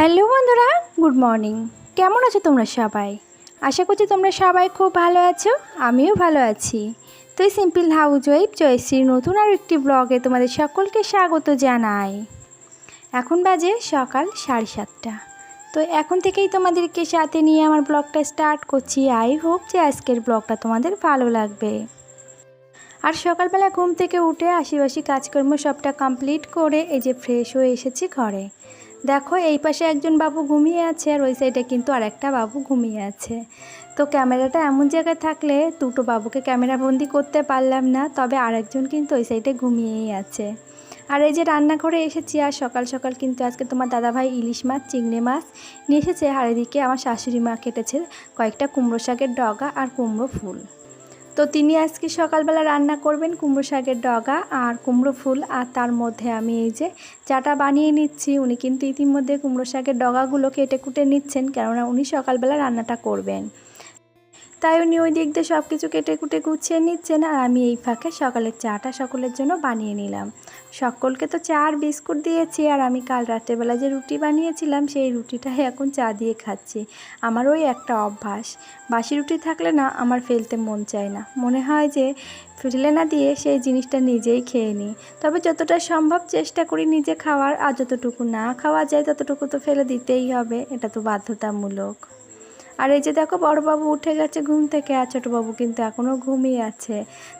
Hello বন্ধুরা, good morning. কেমন আছো তোমরা সবাই? আশা করছি তোমরা সবাই খুব ভালো আছো, আমিও ভালো আছি। তো এই সিম্পল হাউস ওয়াইফ জয়শ্রীর নতুন আর একটি ব্লগে তোমাদের সকলকে স্বাগত জানাই। এখন বাজে সকাল সাড়ে সাতটা। তো এখন থেকেই তোমাদেরকে সাথে নিয়ে আমার ব্লগটা স্টার্ট করছি। আই হোপ যে আজকের ব্লগটা তোমাদের ভালো লাগবে। আর সকালবেলা ঘুম থেকে উঠে আশিবাসি কাজকর্ম সবটা কমপ্লিট করে এই যে ফ্রেশ হয়ে এসেছি ঘরে। দেখো, এই পাশে একজন বাবু ঘুমিয়ে আছে আর ওই সাইডে কিন্তু আরেকটা বাবু ঘুমিয়ে আছে। তো ক্যামেরাটা এমন জায়গায় থাকলে দুটো বাবুকে ক্যামেরাবন্দি করতে পারলাম না, তবে আরেকজন কিন্তু ওই সাইডে ঘুমিয়েই আছে। আর এই যে রান্নাঘরে এসেছি আর সকাল সকাল কিন্তু আজকে তোমার দাদাভাই ইলিশ মাছ, চিংড়ি মাছ নিয়ে এসেছে। আর এদিকে আমার শাশুড়ি মা কেটেছে কয়েকটা কুমড়ো শাকের ডগা আর কুমড়ো ফুল। তো তিনি আজকে সকালবেলা রান্না করবেন কুমড়ো শাকের ডগা আর কুমড়ো ফুল, আর তার মধ্যে আমি এই যে চাটা বানিয়ে নিচ্ছি। উনি কিন্তু ইতিমধ্যে কুমড়ো শাকের ডগাগুলো কেটে কুটে নিচ্ছেন, কেননা উনি সকালবেলা রান্নাটা করবেন। তাই উনি ওই দিক দিয়ে সব কিছু কেটে কুটে গুছিয়ে নিচ্ছেন আর আমি এই ফাঁকে সকালের চাটা সকলের জন্য বানিয়ে নিলাম। সকলকে তো চা আর বিস্কুট দিয়েছি আর আমি কাল রাত্রেবেলা যে রুটি বানিয়েছিলাম, সেই রুটিটাই এখন চা দিয়ে খাচ্ছি। আমার ওই একটা অভ্যাস। বাসি রুটি থাকলে না আমার ফেলতে মন চায় না। মনে হয় যে ফেলে না দিয়ে সেই জিনিসটা নিজেই খেয়ে নিই। তবে যতটা সম্ভব চেষ্টা করি নিজে খাওয়ার, আর যতটুকু না খাওয়া যায় ততটুকু তো ফেলে দিতেই হবে। এটা তো বাধ্যতামূলক। আর এই যে দেখো বড়বাবু উঠে গেছে ঘুম থেকে, আর ছোটোবাবু কিন্তু এখনও ঘুমিয়ে আছে।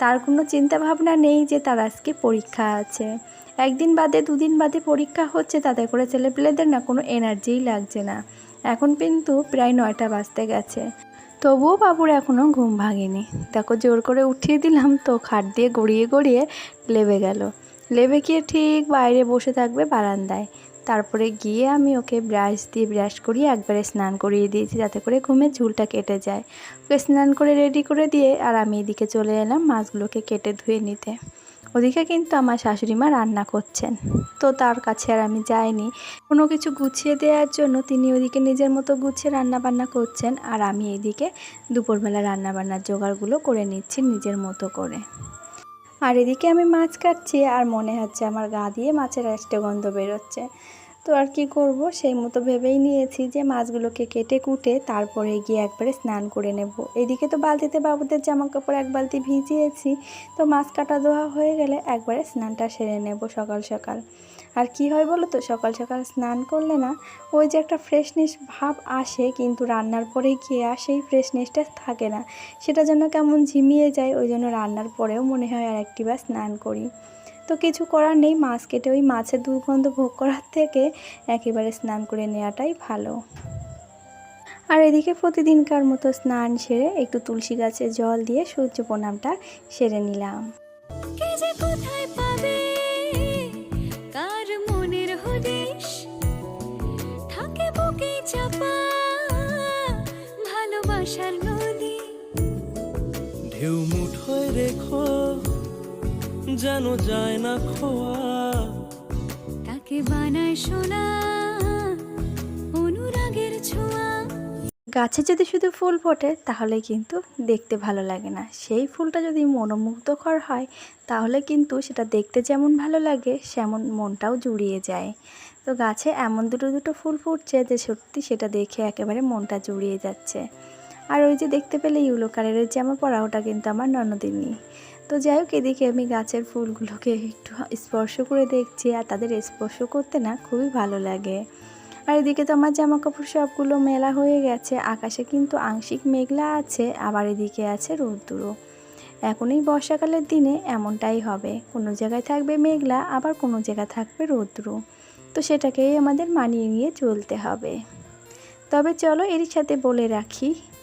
তার কোনো চিন্তা ভাবনা নেই যে তার আজকে পরীক্ষা আছে। একদিন বাদে, দুদিন বাদে পরীক্ষা হচ্ছে, তাতে করে ছেলেপেলেদের না কোনো এনার্জিই লাগছে না। এখন কিন্তু প্রায় নয়টা বাজতে গেছে। তবুও বাবুর এখনও ঘুম ভাঙেনি। দেখো জোর করে উঠিয়ে দিলাম তো, খাট দিয়ে গড়িয়ে গড়িয়ে লেবে গেল। লেবে গিয়ে ঠিক বাইরে বসে থাকবে বারান্দায়। তারপরে গিয়ে আমি ওকে ব্রাশ দিয়ে ব্রাশ করিয়ে একবারে স্নান করিয়ে দিয়েছি যাতে করে ঘুমের ঝুলটা কেটে যায়। ওকে স্নান করে রেডি করে দিয়ে আর আমি এদিকে চলে এলাম মাছগুলোকে কেটে ধুয়ে নিতে। ওদিকে কিন্তু আমার শাশুড়ি মা রান্না করছেন। তো তার কাছে আর আমি যাইনি। কোনো কিছু গুছিয়ে দেওয়ার জন্য তিনি ওদিকে নিজের মতো গুছিয়ে রান্না বান্না করছেন আর আমি এদিকে দুপুরবেলা রান্না বান্নার জোগাড়গুলো করে নিচ্ছি নিজের মতো করে। আর এদিকে আমি মাছ কাটছি আর মনে হচ্ছে আমার গা দিয়ে মাছের একটা গন্ধ বেরোচ্ছে। তো আর কি করব? সেই মতো ভেবেই নিয়েছি যে মাছগুলোকে কেটে কুটে তারপরে গিয়ে একবারে স্নান করে নেব। এদিকে তো বালতিতে বাবুদের জামা কাপড় এক বালতি ভিজিয়েছি। তো মাছ কাটা ধোয়া হয়ে গেলে একবারে স্নানটা সেরে নেব সকাল সকাল। আর কি হয় বলো তো? সকাল সকাল স্নান করলে না, ওই যে একটা ফ্রেশনেস ভাব আসে, কিন্তু রান্নার পরে গিয়ে আর সেই ফ্রেশনেসটা থাকে না। সেটা যেন কেমন ঝিমিয়ে যায়, ওই জন্য রান্নার পরেও মনে হয় আর একটিবার স্নান করি। তো কিছু করার নেই, মাছ কেটে ওই মাছের দুর্গন্ধ ভোগ করার থেকে একেবারে স্নান করে নেওয়াটাই ভালো। আর এদিকে প্রতিদিনকার মতো স্নান সেরে একটু তুলসী গাছে জল দিয়ে সূর্য প্রণামটা সেরে নিলাম। কোথায় পাবে? ভালোবাসার নদী। ঢেউ মুঠোয় রেখো যেন যায় না খোয়া। তাকে বানায় সোনা? অনুরাগের ছোঁয়া। গাছে যদি শুধু ফুল ফোটে তাহলে কিন্তু দেখতে ভালো লাগে না। সেই ফুলটা যদি মনোমুগ্ধকর হয় তাহলে কিন্তু সেটা দেখতে যেমন ভালো লাগে সেমন মনটাও জুড়িয়ে যায়। তো গাছে এমন দুটো দুটো ফুল ফুটছে যে সত্যি সেটা দেখে একেবারে মনটা জুড়িয়ে যাচ্ছে। আর ওই যে দেখতে পেলে ইউলো কালারের জামা পরা ওটা কিন্তু আমার ননদিনী। তো যাই হোক, এদিকে আমি গাছের ফুলগুলোকে একটু স্পর্শ করে দেখছি আর তাদের স্পর্শ করতে না খুবই ভালো লাগে। আর এদিকে তো আমার জামা কাপড় সবগুলো মেলা হয়ে গেছে, আকাশে কিন্তু আংশিক মেঘলা আছে, আবার এদিকে আছে রোদ্দুরও। এখন এই বর্ষাকালের দিনে এমনটাই হবে, কোনো জায়গায় থাকবে মেঘলা, আবার কোনো জায়গায় থাকবে রৌদ্র। তো সেটাকেই আমাদের মানিয়ে নিয়ে চলতে হবে। তবে চলো এরই সাথে বলে রাখি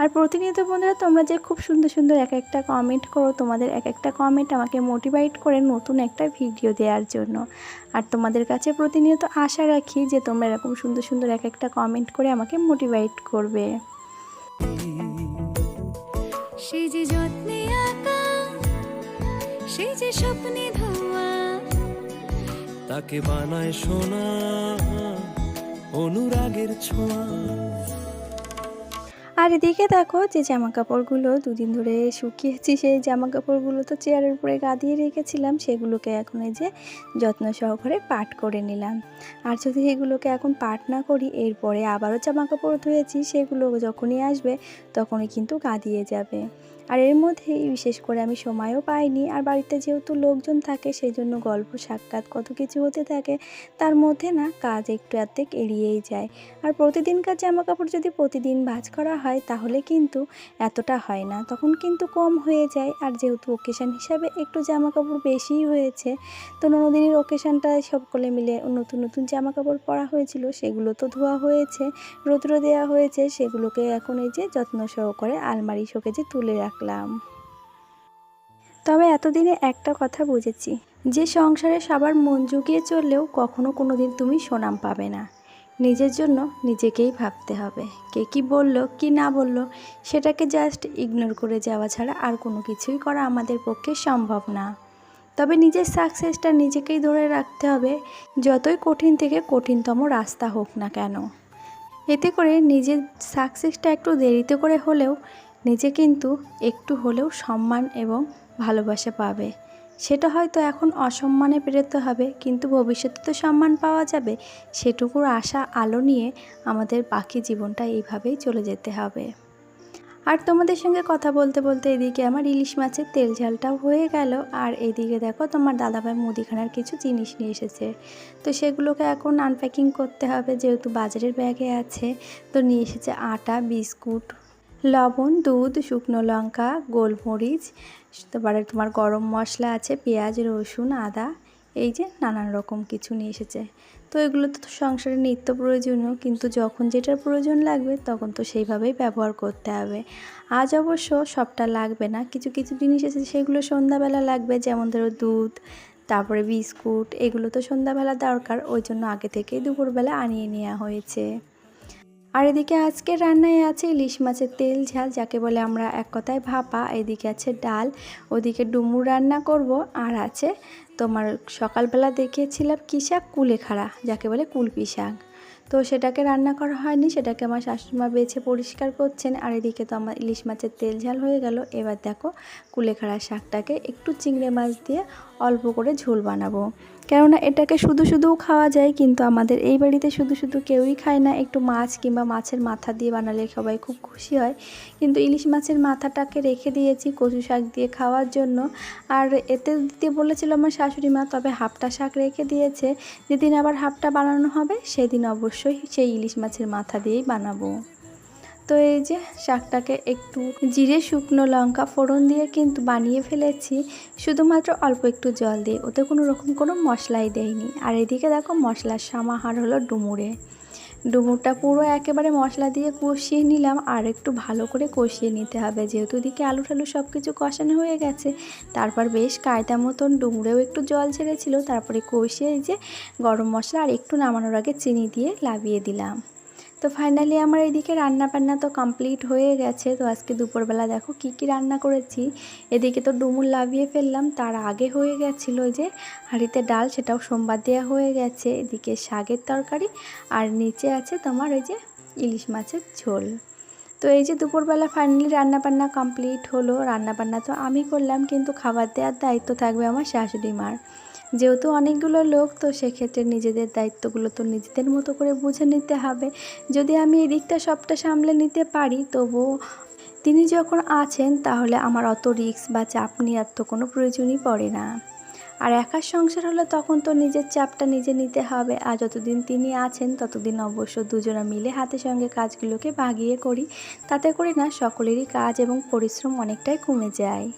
আর প্রতিনিয়ত বন্ধুরা, তোমরা যে খুব সুন্দর সুন্দর এক একটা কমেন্ট করো, তোমাদের এক একটা কমেন্ট আমাকে মোটিভেট করে নতুন একটা ভিডিও দেওয়ার জন্য। আর তোমাদের কাছে প্রতিনিয়ত আশা রাখি যে তোমরা এরকম সুন্দর সুন্দর এক একটা কমেন্ট করে আমাকে মোটিভেট করবে। সে যে যত্নে আঁকা সে যে তাকে বানায় সোনা, অনুরাগের ছোঁয়া। আর এদিকে দেখো যে জামা কাপড়গুলো দুদিন ধরে শুকিয়েছি, সেই জামা কাপড়গুলো তো চেয়ারের উপরে গাদিয়ে রেখেছিলাম, সেগুলোকে এখন এই যে যত্ন সহকারে পাট করে নিলাম। আর যদি এগুলোকে এখন পাট না করি, এরপরে আবারও জামা কাপড় ধুয়েছি, সেগুলো যখনই আসবে তখনই কিন্তু গাদিয়ে যাবে। আর এর মধ্যেই বিশেষ করে আমি সময়ও পাইনি, আর বাড়িতে যেহেতু লোকজন থাকে, সেই জন্য গল্প, সাক্ষাৎ কত কিছু হতে থাকে, তার মধ্যে না কাজ একটু অর্ধেক এড়িয়েই যায়। আর প্রতিদিনকার জামা কাপড় যদি প্রতিদিন ভাঁজ করা হয় তাহলে কিন্তু এতটা হয় না। তখন কিন্তু কম হয়ে যায়। আর যেহেতু ওকেশান হিসাবে একটু জামা কাপড় বেশিই হয়েছে, তো ননদিনীর ওকেশানটায় সকলে মিলে নতুন নতুন জামা কাপড় পরা হয়েছিল। সেগুলো তো ধোয়া হয়েছে, রৌদ্র দেওয়া হয়েছে। সেগুলোকে এখন এই যে যত্ন সহকারে আলমারি শোকেজে তুলে রাখলাম। তবে এতদিনে একটা কথা বুঝেছি, যে সংসারে সবার মন জুগিয়ে চললেও কখনো কোনো দিন তুমি সুনাম পাবে না। নিজের জন্য নিজেকেই ভাবতে হবে। কে কি বলল, কি না বলল, সেটাকে জাস্ট ইগনোর করে যাওয়া ছাড়া আর কোনো কিছুই করা আমাদের পক্ষে সম্ভব না। তবে নিজের সাকসেসটা নিজেকেই ধরে রাখতে হবে, যতই কঠিন থেকে কঠিনতম রাস্তা হোক না কেন। এতে করে নিজের সাকসেসটা একটু দেরিতে করে হলেও, নিজে কিন্তু একটু হলেও সম্মান এবং ভালোবাসা পাবে। সেটা হয়তো এখন অসম্মানে পেরোতে হবে, কিন্তু ভবিষ্যতে তো সম্মান পাওয়া যাবে। সেটুকুর আশা, আলো নিয়ে আমাদের বাকি জীবনটা এইভাবেই চলে যেতে হবে। আর তোমাদের সঙ্গে কথা বলতে বলতে এদিকে আমার ইলিশ মাছের তেল ঝালটাও হয়ে গেল, আর এদিকে দেখো তোমার দাদাভাই মুদিখানার কিছু জিনিস নিয়ে এসেছে। তো সেগুলোকে এখন আনপ্যাকিং করতে হবে, যেহেতু বাজারের ব্যাগে আছে, তো নিয়ে এসেছে আটা, বিস্কুট লবণ, দুধ, শুকনো লঙ্কা, গোলমরিচ তারপরে তোমার গরম মশলা আছে, পেঁয়াজ, রসুন, আদা, এই যে নানান রকম কিছু নিয়ে এসেছে। তো এগুলো তো সংসারে নিত্য প্রয়োজনীয়, কিন্তু যখন যেটার প্রয়োজন লাগবে তখন তো সেইভাবেই ব্যবহার করতে হবে। আজ অবশ্য সবটা লাগবে না, কিছু কিছু জিনিস এসেছে সেগুলো সন্ধ্যাবেলা লাগবে, যেমন ধরো দুধ, তারপরে বিস্কুট, এগুলো তো সন্ধ্যাবেলা দরকার, ওই জন্য আগে থেকেই দুপুরবেলা আনিয়ে নেওয়া হয়েছে। আর এদিকে আজকে রান্নায় আছে ইলিশ মাছের তেল ঝাল, যাকে বলে আমরা এক কথায় ভাপা। এদিকে আছে ডাল, ওদিকে ডুমুর রান্না করব। আর আছে তোমার সকালবেলা দেখিয়েছিলাম কী শাক? কুলেখাড়া, যাকে বলে কুলপি শাক। তো সেটাকে রান্না করা হয়নি, সেটাকে আমার শাশুড়িমা বেছে পরিষ্কার করছেন। আর এদিকে তো আমার ইলিশ মাছের তেল ঝাল হয়ে গেল। এবার দেখো কুলেখাড়া শাকটাকে একটু চিংড়ি মাছ দিয়ে অল্প করে ঝোল বানাবো। কেননা এটাকে শুধু শুধুও খাওয়া যায়, কিন্তু আমাদের এই বাড়িতে শুধু শুধু কেউই খায় না। একটু মাছ কিংবা মাছের মাথা দিয়ে বানালে সবাই খুব খুশি হয়। কিন্তু ইলিশ মাছের মাথাটাকে রেখে দিয়েছি কচু শাক দিয়ে খাওয়ার জন্য। আর এতে দিতে বলেছিল আমার শাশুড়ি মা, তবে হাফটা শাক রেখে দিয়েছে। যেদিন আবার হাফটা বানানো হবে, সেদিন অবশ্যই সেই ইলিশ মাছের মাথা দিয়েই বানাবো। তো এই যে শাকটাকে একটু জিরে, শুকনো লঙ্কা ফোড়ন দিয়ে কিন্তু বানিয়ে ফেলেছি। শুধুমাত্র অল্প একটু জল দিয়ে। ওতে কোনো রকম কোনো মশলাই দেয়নি আর এদিকে দেখো মশলার সমাহার হলো ডুমুরে। ডুমুরটা পুরো একেবারে মশলা দিয়ে কষিয়ে নিলাম। আর একটু ভালো করে কষিয়ে নিতে হবে। যেহেতু দিকে আলু টালু সব কিছু কষানো হয়ে গেছে, তারপর বেশ কায়দা মতন ডুমুরেও একটু জল ছেড়েছিল। তারপরে কষিয়ে যে গরম মশলা আর একটু নামানোর আগে চিনি দিয়ে লাভিয়ে দিলাম। তো ফাইনালি আমার এদিকে রান্না বান্না তো কমপ্লিট হয়ে গেছে। তো আজকে দুপুরবেলা দেখো কি কি রান্না করেছি। এদিকে তো ডুমুর লাভিয়ে ফেললাম, তার আগে হয়ে গেছিল যে হাঁড়িতে ডাল, সেটাও সোমবার দেওয়া হয়ে গেছে। এদিকে শাকের তরকারি, আর নিচে আছে তোমার ওই যে ইলিশ মাছের ঝোল। তো এই যে দুপুরবেলা ফাইনালি রান্নাবান্না কমপ্লিট হলো। রান্নাবান্না তো আমি করলাম, কিন্তু খাবার দেওয়ার দায়িত্ব থাকবে আমার শাশুড়ি মার। যেহেতু অনেকগুলো লোক, তো সেক্ষেত্রে নিজেদের দায়িত্বগুলো তো নিজেদের মতো করে বুঝে নিতে হবে। যদি আমি এই দিকটা সবটা সামলে নিতে পারি তবুও তিনি যখন আছেন, তাহলে আমার অত রিস্ক বা চাপ নেওয়ার তো কোনো প্রয়োজনই পড়ে না। আর একার সংসার হলে তখন তো নিজের চাপটা নিজে নিতে হবে। আর যতদিন তিনি আছেন, ততদিন অবশ্য দুজনা মিলে হাতে সঙ্গে কাজগুলোকে ভাগিয়ে করি। তাতে করে না, সকলেরই কাজ এবং পরিশ্রম অনেকটাই কমে যায়।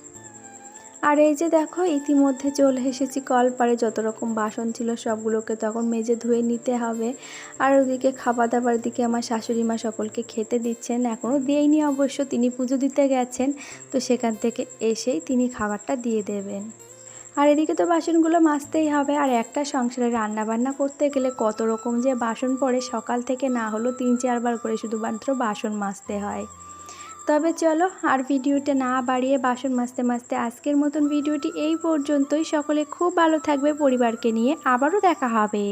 আর এই যে দেখো, ইতিমধ্যে চলে এসেছি কলপারে যত রকম বাসন ছিল সবগুলোকে তখন মেজে ধুয়ে নিতে হবে। আর ওদিকে খাবার দাবার দিকে আমার শাশুড়ি মা সকলকে খেতে দিচ্ছেন। এখনও দিয়েইনি অবশ্য, তিনি পুজো দিতে গেছেন। তো সেখান থেকে এসেই তিনি খাবারটা দিয়ে দেবেন। আর এদিকে তো বাসনগুলো মাজতেই হবে। আর একটা সংসারে রান্না বান্না করতে গেলে কত রকম যে বাসন পড়ে, সকাল থেকে না হলেও তিন চারবার করে শুধুমাত্র বাসন মাজতে হয়। তবে চলো আর ভিডিওটা না বাড়িয়ে বাসন মাজতে মাজতে আজকের মতন ভিডিওটি এই পর্যন্তই। সকলে খুব ভালো থাকবে পরিবারকে নিয়ে। আবারও দেখা হবে।